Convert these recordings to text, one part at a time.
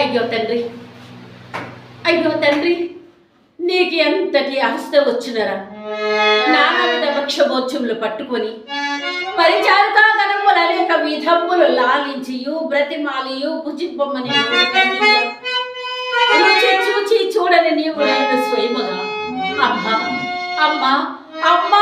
అయ్యో తండ్రి అయ్యో తండ్రి నీకు ఎంతటి అవస్థ వచ్చినరా? నానావిధ వృక్షమోత్సములు పట్టుకొని పరిచారకా గణములు అనేక విధములు లాలించియు బ్రతిమాలియు భుజింపమని రుచి చూచి చూడని నీవు నేను స్వయముగా. అమ్మా అమ్మా అమ్మా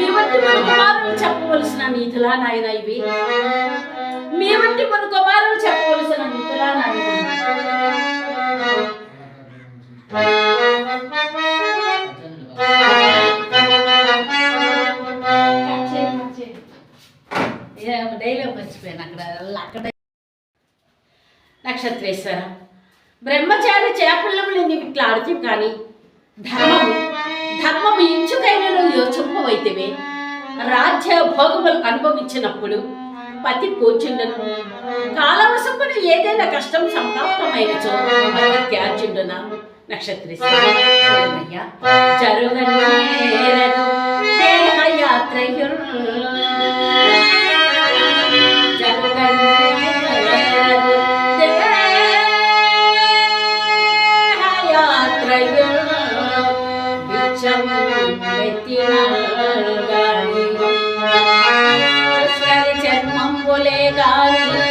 మీ వంటి మన కుమారులు చెప్పవలసిన నీతులా నాయన ఇవి. మీ వంటి మన కుమారులు చెప్పవలసిన నీతులా నాయన డైలాగ్ మర్చిపోయాను. అక్కడ అక్కడ నక్షత్రేశ్వర. బ్రహ్మచారి చేపల్లో నీవు ఇట్లా ఆడుతూ కానీ ధర్మము ధర్మము ఇంచుకైనను యోచింపవైతివే రాజ్య భోగములు అనుభవించినప్పుడు పతి పూచుండను. కాలవశమును ఏదైనా కష్టం సంప్రాప్తమైనచో అది నక్షత్ర నక్షత్రేశ్వర చూడనయ్యా বলে গান